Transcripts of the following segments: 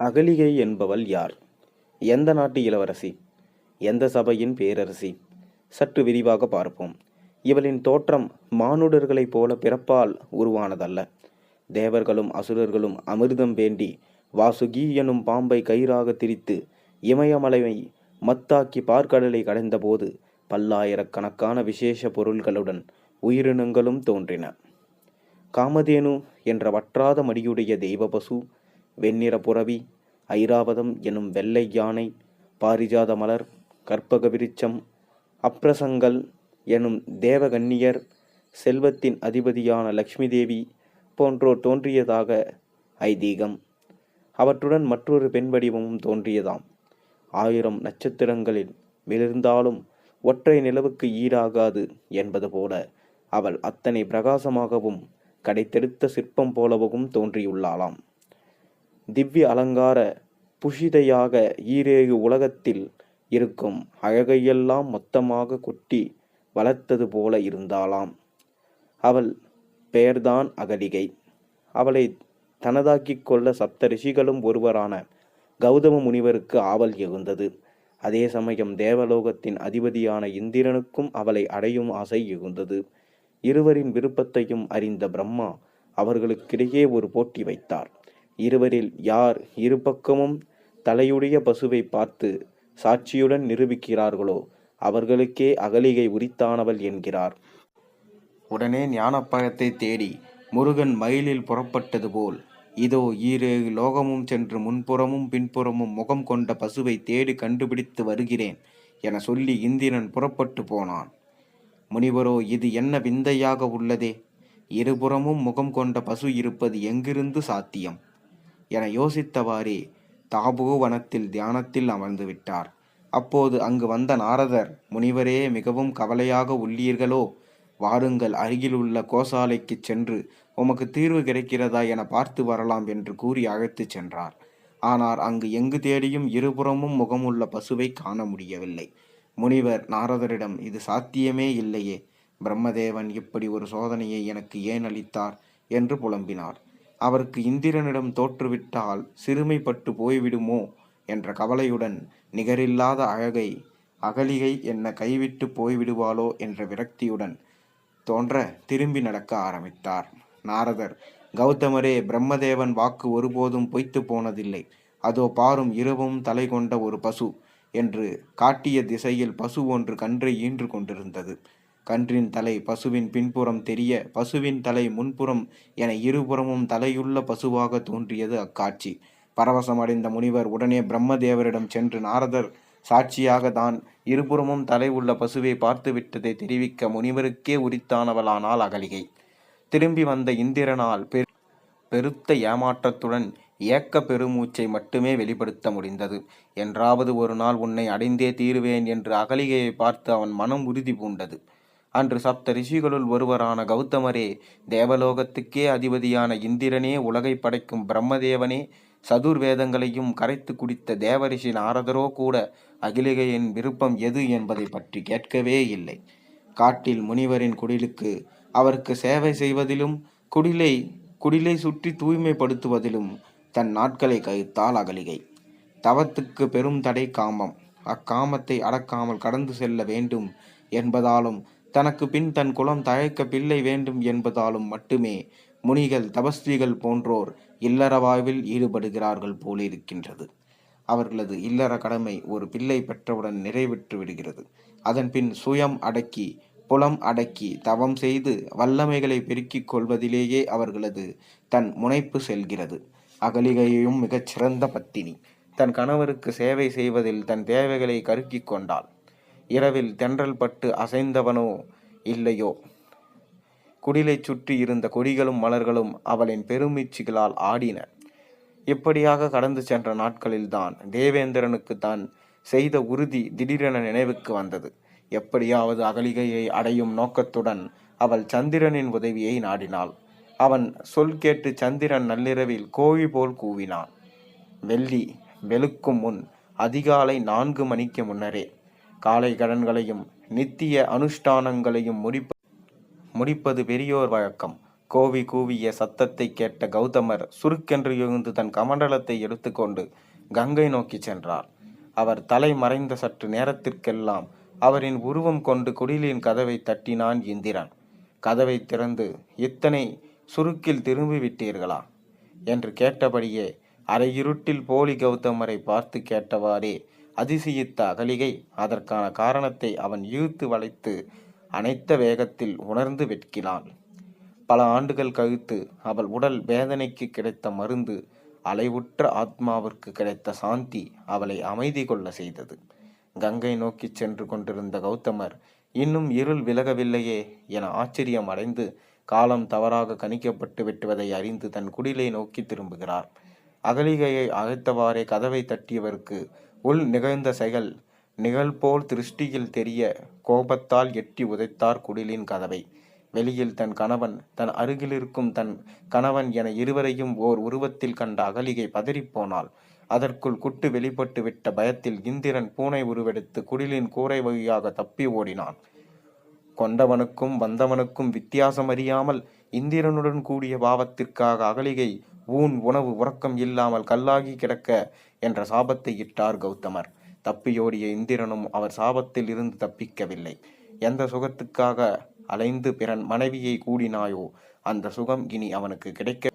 அகலிகை என்பவள் யார்? எந்த நாட்டு இளவரசி? எந்த சபையின் பேரரசி? சற்று விரிவாக பார்ப்போம். இவளின் தோற்றம் மானுடர்களைப் போல பிறப்பால் உருவானதல்ல. தேவர்களும் அசுரர்களும் அமிர்தம் வேண்டி வாசுகி எனும் பாம்பை கயிறாக திரித்து இமயமலையை மத்தாக்கி பார்க்கடலை கடைந்தபோது பல்லாயிரக்கணக்கான விசேஷ பொருள்களுடன் உயிரினங்களும் தோன்றின. காமதேனு என்ற வற்றாத மடியுடைய தெய்வ பசு வெண்ணிற புறவி ஐராவதம் எனும் வெள்ளை யானை பாரிஜாத மலர் கற்பக விருட்சம் அப்ரசங்கல் எனும் தேவகன்னியர் செல்வத்தின் அதிபதியான லக்ஷ்மி தேவி போன்றோர் தோன்றியதாக ஐதீகம். அவற்றுடன் மற்றொரு பெண் வடிவமும் தோன்றியதாம். ஆயிரம் நட்சத்திரங்களில் மிளிர்ந்தாலும் ஒற்றை நிலவுக்கு ஈடாகாது என்பது போல அவள் அத்தனை பிரகாசமாகவும் கடைத்தெடுத்த சிற்பம் போலவும் தோன்றியுள்ளாளாம். திவ்ய அலங்கார புஷிதையாக ஈரேழு உலகத்தில் இருக்கும் அழகையெல்லாம் மொத்தமாக கொட்டி வளர்த்தது போல இருந்தாளாம். அவள் பெயர்தான் அகலிகை. அவளை தனதாக்கிக் கொள்ள சப்த ரிஷிகளும் ஒருவரான கௌதம முனிவருக்கு ஆவல் எழுந்தது. அதே சமயம் தேவலோகத்தின் அதிபதியான இந்திரனுக்கும் அவளை அடையும் ஆசை எழுந்தது. இருவரின் விருப்பத்தையும் அறிந்த பிரம்மா அவர்களுக்கிடையே ஒரு போட்டி வைத்தார். இருவரில் யார் இருபக்கமும் தலையுடைய பசுவை பார்த்து சாட்சியுடன் நிரூபிக்கிறார்களோ அவர்களுக்கே அகலிகை உரித்தானவள் என்கிறார். உடனே ஞானப்பழத்தை தேடி முருகன் மயிலில் புறப்பட்டது போல் இதோ ஈரேழு லோகமும் சென்று முன்புறமும் பின்புறமும் முகம் கொண்ட பசுவை தேடி கண்டுபிடித்து வருகிறேன் என சொல்லி இந்திரன் புறப்பட்டு போனான். முனிவரோ இது என்ன விந்தையாக உள்ளதே? இருபுறமும் முகம் கொண்ட பசு இருப்பது எங்கிருந்து சாத்தியம்? என யோசித்தவாறே தாபோவனத்தில் தியானத்தில் அமர்ந்து விட்டார். அப்போது அங்கு வந்த நாரதர் முனிவரே மிகவும் கவலையாக உள்ளீர்களோ? வாருங்கள் அருகிலுள்ள கோசாலைக்குச் சென்று உமக்கு தீர்வு கிடைக்கிறதா என பார்த்து வரலாம் என்று கூறி அழைத்துச் சென்றார். ஆனால் அங்கு எங்கு தேடியும் இருபுறமும் முகமுள்ள பசுவை காண முடியவில்லை. முனிவர் நாரதரிடம் இது சாத்தியமே இல்லையே. பிரம்மதேவன் இப்படி ஒரு சோதனையை எனக்கு ஏன் அளித்தார்? என்று புலம்பினார். அவருக்கு இந்திரனிடம் தோற்றுவிட்டால் சிறுமைப்பட்டு போய்விடுமோ என்ற கவலையுடன் நிகரில்லாத அழகை அகலிகை என்ன கைவிட்டு போய்விடுவாளோ என்ற விரக்தியுடன் தோன்ற திரும்பி நடக்க ஆரம்பித்தார். நாரதர் கௌதமரே பிரம்மதேவன் வாக்கு ஒருபோதும் பொய்த்து போனதில்லை. அதோ பாரும் இரவும் தலை கொண்ட ஒரு பசு என்று காட்டிய திசையில் பசு ஒன்று கன்றை ஈன்று கொண்டிருந்தது. கன்றின் தலை பசுவின் பின்புறம் தெரிய பசுவின் தலை முன்புறம் என இருபுறமும் தலையுள்ள பசுவாக தோன்றியது அக்காட்சி. பரவசமடைந்த முனிவர் உடனே பிரம்மதேவரிடம் சென்று நாரதர் சாட்சியாக தான் இருபுறமும் தலை உள்ள பசுவை பார்த்துவிட்டதை தெரிவிக்க முனிவருக்கே உரித்தானவளானால் அகலிகை. திரும்பி வந்த இந்திரனால் பெரு பெருத்த ஏமாற்றத்துடன் ஏக்க பெருமூச்சை மட்டுமே வெளிப்படுத்த முடிந்தது. என்றாவது ஒரு நாள் உன்னை அடைந்தே தீருவேன் என்று அகலிகையை பார்த்து அவன் மனம் உறுதி பூண்டது. அன்று சப்த ரிஷிகளுள் ஒருவரான கௌதமரே தேவலோகத்துக்கே அதிபதியான இந்திரனே உலகை படைக்கும் பிரம்மதேவனே சதுர்வேதங்களையும் கரைத்து குடித்த தேவரிஷி நாரதரோ கூட அகிலிகையின் விருப்பம் எது என்பதை பற்றி கேட்கவே இல்லை. காட்டில் முனிவரின் குடிலுக்கு அவருக்கு சேவை செய்வதிலும் குடிலை குடிலை சுற்றி தூய்மைப்படுத்துவதிலும் தன் நாட்களை கழித்தாள் அகலிகை. தவத்துக்கு பெரும் தடை காமம். அக்காமத்தை அடக்காமல் கடந்து செல்ல வேண்டும் என்பதாலும் தனக்கு பின் தன் குலம் தழைக்க பிள்ளை வேண்டும் என்பதாலும் மட்டுமே முனிகள் தபஸ்விகள் போன்றோர் இல்லற வாழ்வில் ஈடுபடுகிறார்கள் போலிருக்கின்றது. அவர்களது இல்லற கடமை ஒரு பிள்ளை பெற்றவுடன் நிறைவேற்று விடுகிறது. அதன் பின் சுயம் அடக்கி புலம் அடக்கி தவம் செய்து வல்லமைகளை பெருக்கிக் கொள்வதிலேயே அவர்களது தன் முனைப்பு செல்கிறது. அகலிகையும் மிகச்சிறந்த பத்தினி. தன் கணவருக்கு சேவை செய்வதில் தன் தேவைகளை கருக்கிக் கொண்டாள். இரவில் தென்றல் பட்டு அசைந்தவனோ இல்லையோ? குடிலைச் சுற்றி இருந்த கொடிகளும் மலர்களும் அவளின் பெருமீட்சிகளால் ஆடின. இப்படியாக கடந்து சென்ற நாட்களில்தான் தேவேந்திரனுக்கு தான் செய்த உறுதி திடீரென நினைவுக்கு வந்தது. எப்படியாவது அகலிகையை அடையும் நோக்கத்துடன் அவள் சந்திரனின் உதவியை நாடினாள். அவன் சொல் கேட்டு சந்திரன் நள்ளிரவில் கோழி போல் கூவினான். வெள்ளி வெளுக்கும் முன் அதிகாலை நான்கு மணிக்கு முன்னரே காலை கடன்களையும் நித்திய அனுஷ்டானங்களையும் முடிப்ப முடிப்பது பெரியோர் வழக்கம். கோவி கூவிய சத்தத்தை கேட்ட கௌதமர் சுருக்கென்று எழுந்து தன் கமண்டலத்தை எடுத்துக்கொண்டு கங்கை நோக்கி சென்றார். அவர் தலை மறைந்த சற்று நேரத்திற்கெல்லாம் அவரின் உருவம் கொண்டு குடிலின் கதவை தட்டினான் இந்திரன். கதவை திறந்து இத்தனை சுருக்கில் திரும்பி விட்டீர்களா என்று கேட்டபடியே அரையிருட்டில் போலி கௌதமரை பார்த்து கேட்டவாறே அதிசயித்த அகலிகை அதற்கான காரணத்தை அவன் இழுத்து வளைத்து அனைத்த வேகத்தில் உணர்ந்து வெட்கினாள் பல ஆண்டுகள் கழித்து அவள் உடல் வேதனைக்கு கிடைத்த மருந்து அலைவுற்ற ஆத்மாவிற்கு கிடைத்த சாந்தி அவளை அமைதி கொள்ள செய்தது. கங்கை நோக்கி சென்று கொண்டிருந்த கௌதமர் இன்னும் இருள் விலகவில்லையே என ஆச்சரியம் அடைந்து காலம் தவறாக கணிக்கப்பட்டு விட்டுவதை அறிந்து தன் குடிலை நோக்கி திரும்புகிறார். அகலிகையை அழைத்தவாறே கதவை தட்டியவருக்கு உள் நிகழ்ந்த செயல் நிகழ்போல் திருஷ்டியில் தெரிய கோபத்தால் எட்டி உதைத்தார் குடிலின் கதவை. வெளியில் தன் கணவன் தன் அருகிலிருக்கும் தன் கணவன் என இருவரையும் ஓர் உருவத்தில் கண்ட அகலிகை பதறிப்போனாள். அதற்குள் குட்டு வெளிப்பட்டு விட்ட பயத்தில் இந்திரன் பூனை உருவெடுத்து குடிலின் கூரை வழியாக தப்பி ஓடினான். கொண்டவனுக்கும் வந்தவனுக்கும் வித்தியாசம் அறியாமல் இந்திரனுடன் கூடிய பாவத்திற்காக அகலிகை ஊன் உணவு உறக்கம் இல்லாமல் கல்லாகி கிடக்க என்ற சாபத்தை இட்டார் கௌதமர். தப்பியோடிய இந்திரனும் அவர் சாபத்தில் இருந்து தப்பிக்கவில்லை. எந்த சுகத்துக்காக அலைந்து பிறன் மனைவியை கூடினாயோ அந்த சுகம் இனி அவனுக்கு கிடைக்க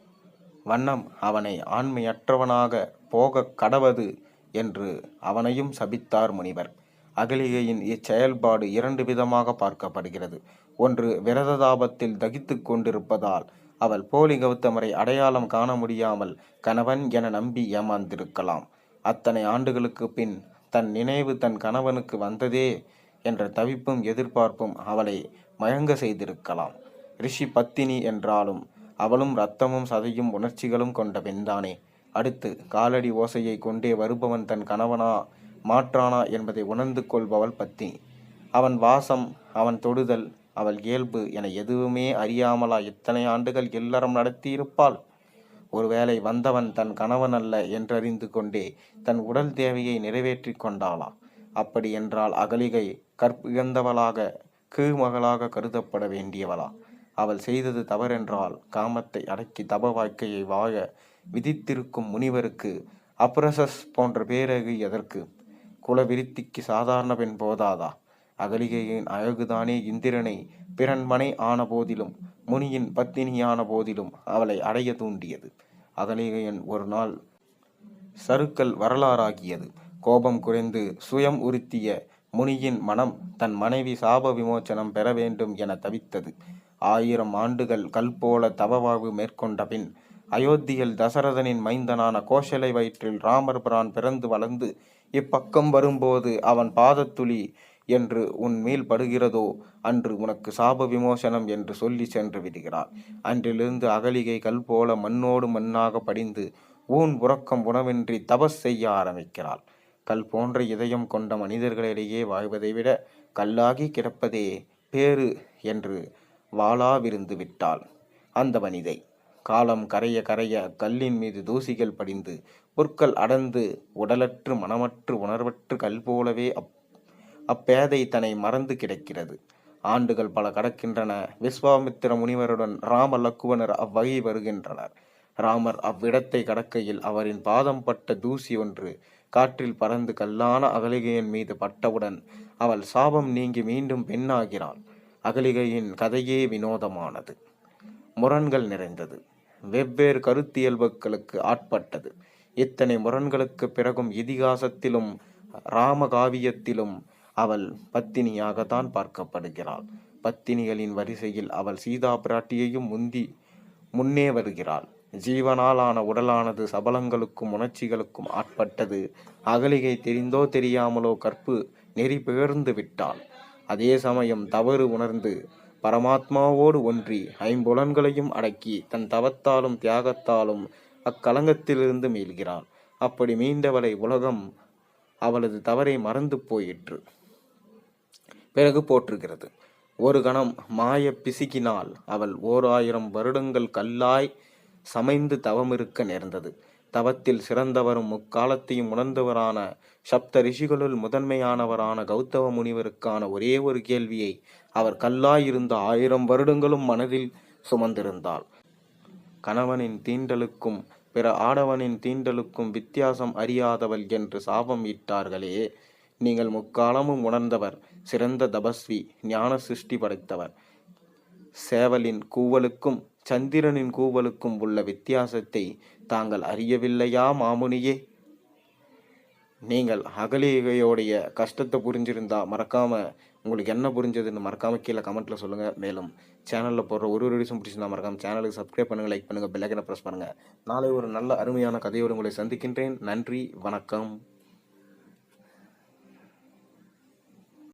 வண்ணம் அவனை ஆண்மையற்றவனாக போகக் கடவது என்று அவனையும் சபித்தார் முனிவர். அகலிகையின் இச்செயல்பாடு இரண்டு விதமாக பார்க்கப்படுகிறது. ஒன்று விரததாபத்தில் தகித்து கொண்டிருப்பதால் அவள் போலி கௌதமரை அடையாளம் காண முடியாமல் கணவன் என நம்பி ஏமாந்திருக்கலாம். அத்தனை ஆண்டுகளுக்கு பின் தன் நினைவு தன் கணவனுக்கு வந்ததே என்ற தவிப்பும் எதிர்பார்ப்பும் அவளை மயங்க செய்திருக்கலாம். ரிஷி பத்தினி என்றாலும் அவளும் ரத்தமும் சதையும் உணர்ச்சிகளும் கொண்ட பெண்தானே. அடுத்து காலடி ஓசையை கொண்டே வருபவன் தன் கணவனா மாற்றானா என்பதை உணர்ந்து கொள்பவள் பத்தினி. அவன் வாசம் அவன் தொடுதல் அவள் இயல்பு என எதுவுமே அறியாமலா இத்தனை ஆண்டுகள் இல்லறம் நடத்தியிருப்பாள்? ஒருவேளை வந்தவன் தன் கணவன் அல்ல என்றறிந்து கொண்டே தன் உடல் தேவையை நிறைவேற்றி கொண்டாளா? அப்படி என்றால் அகலிகை கற்பிழந்தவளாக கீழ்மகளாக கருதப்பட வேண்டியவளா? அவள் செய்தது தவறென்றால் காமத்தை அடக்கி தப வாழ்க்கையை வாழ விதித்திருக்கும் முனிவருக்கு அப்ரசஸ் போன்ற பேரகு எதற்கு? குலவிருத்திக்கு சாதாரண பெண் போதாதா? அகலிகையின் அழகுதானே இந்திரனை? பிறன்மனை ஆன போதிலும் முனியின் பத்தினியான போதிலும் அவளை அடைய தூண்டியது. அகலிகையன் ஒரு நாள் சருக்கள் வரலாறாகியது. கோபம் குறைந்து சுயம் உறுத்திய முனியின் மனம் தன் மனைவி சாப விமோச்சனம் பெற வேண்டும் என தவித்தது. ஆயிரம் ஆண்டுகள் கல் போல தவவாழ்வு மேற்கொண்ட பின் அயோத்தியில் தசரதனின் மைந்தனான கோஷலை வயிற்றில் ராமர் பிரான் பிறந்து வளர்ந்து இப்பக்கம் வரும்போது அவன் பாதத்துளி என்று உன் மேல் படுகிறதோ அன்று உனக்கு சாப விமோசனம் என்று சொல்லி சென்று விடுகிறார் அன்றிலிருந்து அகலிகை கல் போல மண்ணோடு மண்ணாக படிந்து ஊன் உறக்கம் உணவின்றி தபஸ் செய்ய ஆரம்பிக்கிறாள். கல் போன்ற இதயம் கொண்ட மனிதர்களிடையே வாழ்வதை விட கல்லாகி கிடப்பதே பேறு என்று வாளாவிருந்து விட்டாள் அந்த வனிதை காலம் கரைய கரைய கல்லின் மீது தூசிகள் படிந்து புற்கள் அடர்ந்து உடலற்று மனமற்று உணர்வற்று கல் போலவே அப் அப்பேதை தன்னை மறந்து கிடக்கிறது. ஆண்டுகள் பல கடக்கின்றன. விஸ்வாமித்திர முனிவருடன் ராம லக்குவனர் அவ்வகை வருகின்றனர். ராமர் அவ்விடத்தை கடக்கையில் அவரின் பாதம் பட்ட தூசி ஒன்று காற்றில் பறந்து கல்லான அகலிகையின் மீது பட்டவுடன் அவள் சாபம் நீங்கி மீண்டும் பெண்ணாகிறாள். அகலிகையின் கதையே வினோதமானது. முரண்கள் நிறைந்தது. வெவ்வேறு கருத்தியல்புகளுக்கு ஆட்பட்டது. இத்தனை முரண்களுக்கு பிறகும் இதிகாசத்திலும் ராமகாவியத்திலும் அவள் பத்தினியாகத்தான் பார்க்கப்படுகிறாள். பத்தினிகளின் வரிசையில் அவள் சீதா பிராட்டியையும் முந்தி முன்னே வருகிறாள். ஜீவனாலான உடலானது சபலங்களுக்கும் உணர்ச்சிகளுக்கும் ஆட்பட்டது. அகலிகை தெரிந்தோ தெரியாமலோ கற்பு நெறி பெயர்ந்து விட்டாள். அதே சமயம் தவறு உணர்ந்து பரமாத்மாவோடு ஒன்றி ஐம்புலன்களையும் அடக்கி தன் தவத்தாலும் தியாகத்தாலும் அக்கலங்கத்திலிருந்து மீள்கிறாள். அப்படி மீண்டவளை உலகம் அவளது தவறை மறந்து போயிற்று. பிறகு போற்றுகிறது ஒரு கணம் மாய பிசுக்கினால் அவள் ஓர் ஆயிரம் வருடங்கள் கல்லாய் சமைந்து தவமிருக்க நேர்ந்தது. தவத்தில் சிறந்தவரும் முக்காலத்தையும் உணர்ந்தவரான சப்த ரிஷிகளுள் முதன்மையானவரான கௌதம முனிவருக்கான ஒரே ஒரு கேள்வியை அவர் கல்லாயிருந்த ஆயிரம் வருடங்களும் மனதில் சுமந்திருந்தாள். கணவனின் தீண்டலுக்கும் பிற ஆடவனின் தீண்டலுக்கும் வித்தியாசம் அறியாதவள் என்று சாபம் இட்டார்களே நீங்கள் முக்காலமும் உணர்ந்தவர் சிறந்த தபஸ்வி ஞான சிருஷ்டி படைத்தவர். சேவலின் கூவலுக்கும் சந்திரனின் கூவலுக்கும் உள்ள வித்தியாசத்தை தாங்கள் அறியவில்லையா மாமுனியே? நீங்கள் அகலிகையோடைய கஷ்டத்தை புரிஞ்சிருந்தா மறக்காமல் உங்களுக்கு என்ன புரிஞ்சதுன்னு மறக்காமல் கீழே கமெண்ட்டில் சொல்லுங்கள் மேலும் சேனலில் போடுற ஒரு ஒரு விஷயம் பிடிச்சிருந்தா மறக்காமல் சேனலுக்கு சப்ஸ்கிரைப் பண்ணுங்கள் லைக் பண்ணுங்கள் பெல்லைக்கனை ப்ரெஸ் பண்ணுங்கள் நாளை ஒரு நல்ல அருமையான கதையோடு உங்களை சந்திக்கின்றேன். நன்றி வணக்கம்.